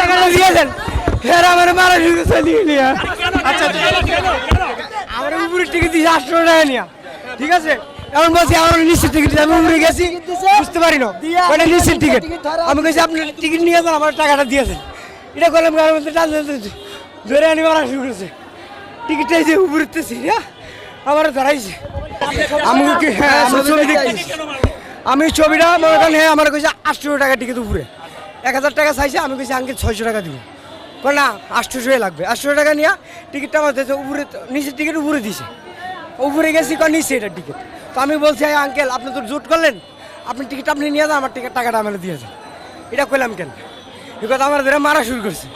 টাকাটা দিয়েছেন ফের আমার মারা শুরু চালিয়ে নিয়ে আচ্ছা আমার উপরে টিকিট দিয়েছে আটশো টাকা নিয়ে। ঠিক আছে? এমন বলছি আমার নিশ্চিত টিকিট আমি উপরে গেছি বুঝতে পারি না। ওটা নিশ্চিত টিকিট আমি কইছি আপনি টিকিট নিয়ে যান আমার টাকাটা দিয়েছেন এটা করলাম গাড়ির মধ্যে টান ধরে আনি মারা শুরু করেছে। টিকিটটা যে উপরে উঠতেছি হ্যাঁ আমার ধরাইছে। আমি হ্যাঁ আমি ছবি দেখতেছি। আমি ছবিটা মনে করেন হ্যাঁ আমার কইছে আটশো টাকা টিকিট উপরে। এক হাজার টাকা চাইছে আমি কইছি আঙ্কেল ছয়শো টাকা দিব। কই না আটশোশো লাগবে। আটশো টাকা নিয়ে টিকিটটা আমার দিয়েছে উপরে নিচের টিকিট উপরে দিছে। উপরে গেছি কয় নিচে এটা টিকিট। তো আমি বলছি "এই আঙ্কেল আপনি তো জোট করলেন আপনি টিকিট আপনি নিয়ে যান আমার টিকিট টাকাটা আমার দিয়ে যান। এটা কইলাম কেন? এই কথা আমার ধরে মারা শুরু করছে।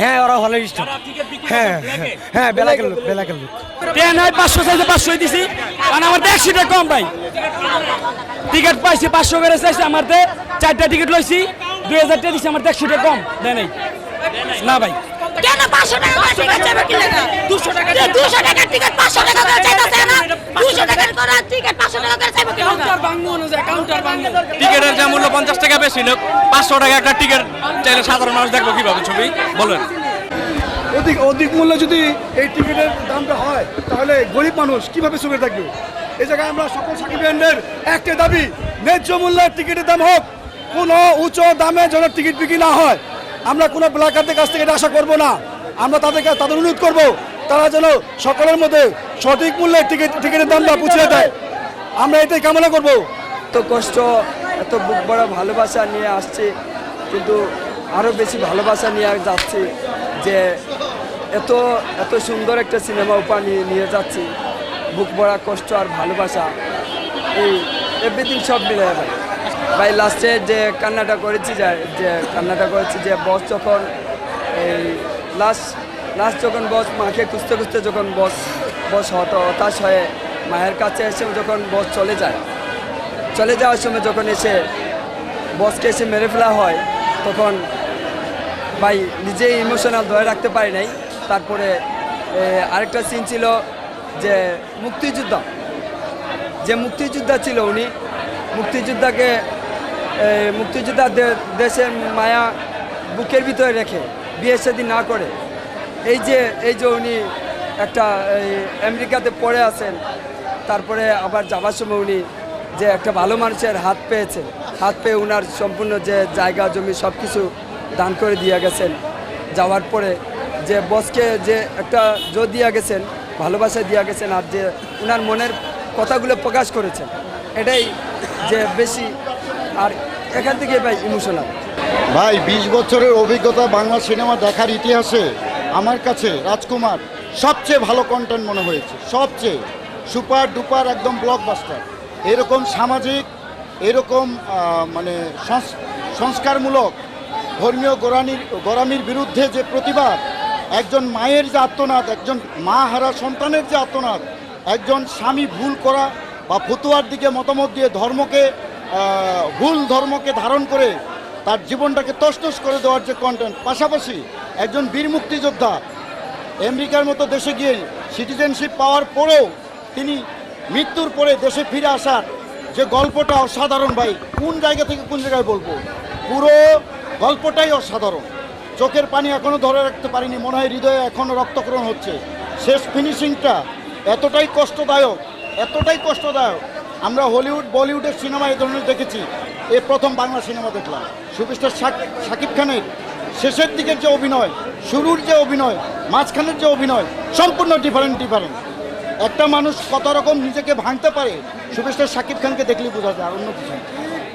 হ্যাঁ ওরা হলে স্টাফ হ্যাঁ হ্যাঁ, হ্যাঁ বেলাকের লোক বেলাকের লোক। ট্রেন হয় পাঁচশো চাইছে পাঁচশোই দিছি। কারণ আমার সিটে কম ভাই। টিকিট পাইছি পাঁচশো করে চাইছে আমার তে চারটা টিকিট লইছি দুই হাজার টাকা দিছি আমার দেড় সিটে কম দেয় নাই। না ভাই। কেন পাঁচশো টাকা পাঁচশো টাকা দুশো টাকা দুশো টাকার টিকিট পাঁচশো টাকা করে চাইতেছে না দুশো টাকার করে টিকিট পাঁচশো টাকা করে চাইবে টিকিটের যা মূল্য পঞ্চাশ টাকা বেশি লোক পাঁচশো টাকা একটা টিকিট চাইলে সাধারণ মানুষ দেখব কীভাবে ছবি বলেন। অধিক অধিক মূল্যে যদি এই টিকিটের দামটা হয় তাহলে গরিব মানুষ কীভাবে সুখে থাকবে এই জায়গায় আমরা সকল সাকিবেন্ডের একটা দাবি ন্যায্য মূল্যের টিকিটের দাম হোক কোনো উচ্চ দামে যেন টিকিট বিক্রি না হয়, আমরা কোনো ব্ল্যাকারদের কাছ থেকে আশা করব না। আমরা তাদেরকে তাদের অনুরোধ করব, তারা যেন সকলের মধ্যে সঠিক মূল্যে টিকিট টিকিটের দামটা বুঝিয়ে দেয়। আমরা এটাই কামনা করব। এত কষ্ট, এত বুক বড় ভালোবাসা নিয়ে আসছি, কিন্তু আরও বেশি ভালোবাসা নিয়ে যাচ্ছি যে এত এত সুন্দর একটা সিনেমা উপহার নিয়ে নিয়ে যাচ্ছি। বুক ভরা কষ্ট আর ভালোবাসা, এই এভরিথিং সব মিলে ভাই ভাই লাস্টে যে কান্নাটা করেছি যে কান্নাটা করেছি যে বস যখন এই লাস্ট লাস্ট যখন বস মাকে খুঁজতে খুঁজতে যখন বস বস হত, হতাশ হয়ে মায়ের কাছে এসে যখন বস চলে যায়, চলে যাওয়ার সময় যখন এসে বসকে এসে মেরে ফেলা হয়, তখন ভাই নিজেই ইমোশনাল ধরে রাখতে পারি নাই। তারপরে আরেকটা সিন ছিল যে মুক্তিযোদ্ধা যে মুক্তিযোদ্ধা ছিল উনি, মুক্তিযোদ্ধাকে মুক্তিযোদ্ধা দেশের মায়া বুকের ভিতরে রেখে বিয়ে শাদী না করে। এই যে এই যে উনি একটা আমেরিকাতে পড়ে আছেন, তারপরে আবার যাবার সময় উনি যে একটা ভালো মানুষের হাত পেয়েছে হাত পেয়ে উনার সম্পূর্ণ যে জায়গা, জমি সব কিছু দান করে দিয়ে গেছেন। যাওয়ার পরে যে বসকে যে একটা জো দিয়া গেছেন, ভালোবাসা দিয়া গেছেন আর যে উনার মনের কথাগুলো প্রকাশ করেছেন, এটাই যে বেশি আর এখান থেকে ভাই ইমোশনাল। ভাই, বিশ বছরের অভিজ্ঞতা বাংলা সিনেমা দেখার ইতিহাসে আমার কাছে রাজকুমার সবচেয়ে ভালো কন্টেন্ট মনে হয়েছে, সবচেয়ে। সুপার ডুপার একদম ব্লকবাস্টার এরকম সামাজিক, এরকম মানে সংস- সংস্কারমূলক, ধর্মীয় গোরানির, গোরামির বিরুদ্ধে যে প্রতিবাদ, একজন মায়ের যে আত্মনাদ, একজন মা হারা সন্তানের যে আত্মনাদ, একজন স্বামী ভুল করা বা ফতুয়ার দিকে মতামত দিয়ে ধর্মকে ভুল ধর্মকে ধারণ করে তার জীবনটাকে তসতস করে দেওয়ার যে কন্টেন্ট পাশাপাশি একজন বীর মুক্তিযোদ্ধা, আমেরিকার মতো দেশে গিয়ে সিটিজেনশিপ পাওয়ার পরেও তিনি মৃত্যুর পরে দেশে ফিরে আসার যে গল্পটা অসাধারণ ভাই, কোন জায়গা থেকে কোন জায়গায় বলব? পুরো গল্পটাই অসাধারণ। চোখের পানি এখনও ধরে রাখতে পারিনি, মনে হয় হৃদয়ে এখনও রক্তকরণ হচ্ছে। শেষ ফিনিশিংটা এতটাই কষ্টদায়ক এতটাই কষ্টদায়ক আমরা হলিউড, বলিউডের সিনেমা এই ধরনের দেখেছি। এ প্রথম বাংলা সিনেমা দেখলাম। সুপিস্টার শাকিব খানের শেষের দিকের যে অভিনয়, শুরুর যে অভিনয়, মাঝখানের যে অভিনয়, সম্পূর্ণ ডিফারেন্ট ডিফারেন্ট একটা মানুষ কত রকম নিজেকে ভাঙতে পারে সুপিস্টার শাকিব খানকে দেখলেই বোঝা যায় অন্য কিছু।